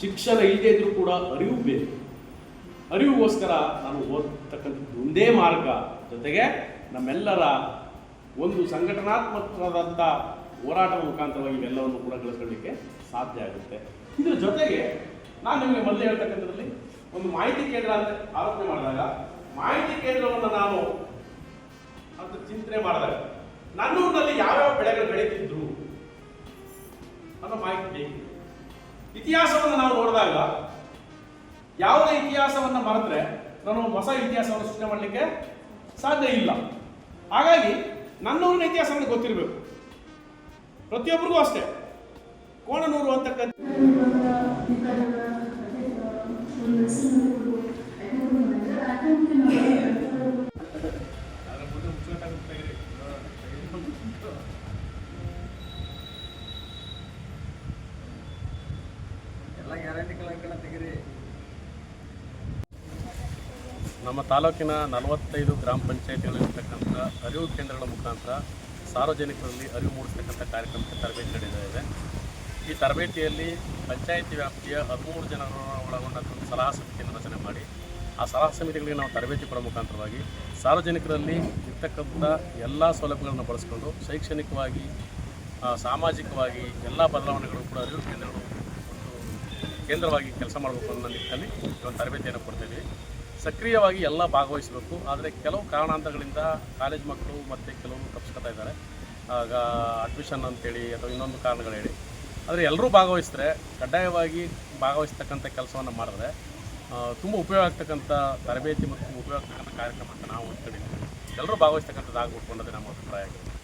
ಶಿಕ್ಷಣ ಇಲ್ಲದೇ ಇದ್ರೂ ಕೂಡ ಅರಿವು ಬೇಕು. ಅರಿವುಗೋಸ್ಕರ ನಾನು ಓದ್ತಕ್ಕಂಥದ್ದು ಒಂದೇ ಮಾರ್ಗ ಜೊತೆಗೆ ನಮ್ಮೆಲ್ಲರ ಒಂದು ಸಂಘಟನಾತ್ಮಕವಾದಂಥ ಹೋರಾಟದ ಮುಖಾಂತರವಾಗಿ ಇವೆಲ್ಲವನ್ನು ಕೂಡ ಗಳಿಸ್ಕೊಳ್ಳಿಕ್ಕೆ ಸಾಧ್ಯ ಆಗುತ್ತೆ. ಇದರ ಜೊತೆಗೆ ನಾನು ನಿಮಗೆ ಮೊದಲು ಹೇಳ್ತಕ್ಕಂಥದ್ರಲ್ಲಿ ಒಂದು ಮಾಹಿತಿ ಕೇಂದ್ರ ಅಂತ ಆಲೋಚನೆ ಮಾಡಿದಾಗ ಮಾಹಿತಿ ಕೇಂದ್ರವನ್ನು ನಾನು ಅಂತ ಚಿಂತನೆ ಮಾಡಿದಾಗ ನನ್ನೂರಿನಲ್ಲಿ ಯಾವ್ಯಾವ ಬೆಳೆಗಳು ಇತಿಹಾಸವನ್ನು ನಾವು ನೋಡಿದಾಗ, ಯಾವುದೇ ಇತಿಹಾಸವನ್ನು ಮರೆತರೆ ನಾನು ಹೊಸ ಇತಿಹಾಸವನ್ನು ಸೃಷ್ಟಿ ಮಾಡಲಿಕ್ಕೆ ಸಾಧ್ಯ ಇಲ್ಲ. ಹಾಗಾಗಿ, ನನ್ನೂರಿನ ಇತಿಹಾಸ ಗೊತ್ತಿರಬೇಕು. ಪ್ರತಿಯೊಬ್ಬರಿಗೂ ಅಷ್ಟೇ. ಕೋಣನೂರು ಅಂತಕ್ಕಂಥ ನಮ್ಮ ತಾಲೂಕಿನ ನಲವತ್ತೈದು ಗ್ರಾಮ ಪಂಚಾಯತ್ಗಳಿರ್ತಕ್ಕಂಥ ಅರಿವು ಕೇಂದ್ರಗಳ ಮುಖಾಂತರ ಸಾರ್ವಜನಿಕರಲ್ಲಿ ಅರಿವು ಮೂಡಿಸ್ತಕ್ಕಂಥ ಕಾರ್ಯಕ್ರಮಕ್ಕೆ ತರಬೇತಿ ಇದೆ ಈ ತರಬೇತಿಯಲ್ಲಿ ಪಂಚಾಯತಿ ವ್ಯಾಪ್ತಿಯ ಹದಿಮೂರು ಜನರನ್ನು ಒಳಗೊಂಡಂಥ ಸಲಹಾ ಸಮಿತಿಯನ್ನು ರಚನೆ ಮಾಡಿ, ಆ ಸಲಹಾ ಸಮಿತಿಗಳಿಗೆ ನಾವು ತರಬೇತಿ ಕೊಡೋ ಮುಖಾಂತರವಾಗಿ ಸಾರ್ವಜನಿಕರಲ್ಲಿ ಇರ್ತಕ್ಕಂಥ ಎಲ್ಲ ಸೌಲಭ್ಯಗಳನ್ನು ಬಳಸಿಕೊಂಡು ಶೈಕ್ಷಣಿಕವಾಗಿ ಸಾಮಾಜಿಕವಾಗಿ ಎಲ್ಲ ಬದಲಾವಣೆಗಳು ಕೂಡ ಅರಿವು ಕೇಂದ್ರಗಳು ಕೇಂದ್ರವಾಗಿ ಕೆಲಸ ಮಾಡಬೇಕು ಅನ್ನೋ ನಿಟ್ಟಿನಲ್ಲಿ ಇವತ್ತು ತರಬೇತಿಯನ್ನು ಕೊಡ್ತೀವಿ ಸಕ್ರಿಯವಾಗಿ ಎಲ್ಲ ಭಾಗವಹಿಸಬೇಕು. ಆದರೆ ಕೆಲವು ಕಾರಣಾಂತರಗಳಿಂದ ಕಾಲೇಜ್ ಮಕ್ಕಳು ಮತ್ತು ಕೆಲವರು ತಪ್ಪಿಸ್ಕೊತಾ ಇದ್ದಾರೆ. ಆಗ ಅಡ್ಮಿಷನ್ ಅಂತೇಳಿ ಅಥವಾ ಇನ್ನೊಂದು ಕಾರಣಗಳು ಹೇಳಿ. ಆದರೆ ಎಲ್ಲರೂ ಭಾಗವಹಿಸಿದ್ರೆ ಕಡ್ಡಾಯವಾಗಿ ಭಾಗವಹಿಸ್ತಕ್ಕಂಥ ಕೆಲಸವನ್ನು ಮಾಡಿದ್ರೆ ತುಂಬ ಉಪಯೋಗ ಆಗ್ತಕ್ಕಂಥ ತರಬೇತಿ ಮತ್ತು ಉಪಯೋಗ ಆಗ್ತಕ್ಕಂಥ ಕಾರ್ಯಕ್ರಮ ಅಂತ ನಾವು ಅಂದ್ಕೊಂಡಿದ್ದೀವಿ ಎಲ್ಲರೂ ಭಾಗವಹಿಸ್ತಕ್ಕಂಥದ್ದು ಆಗ್ಬಿಟ್ಟು ಅನ್ನೋದೇ ನಮ್ಮ ಅಭಿಪ್ರಾಯ ಆಗಿದೆ.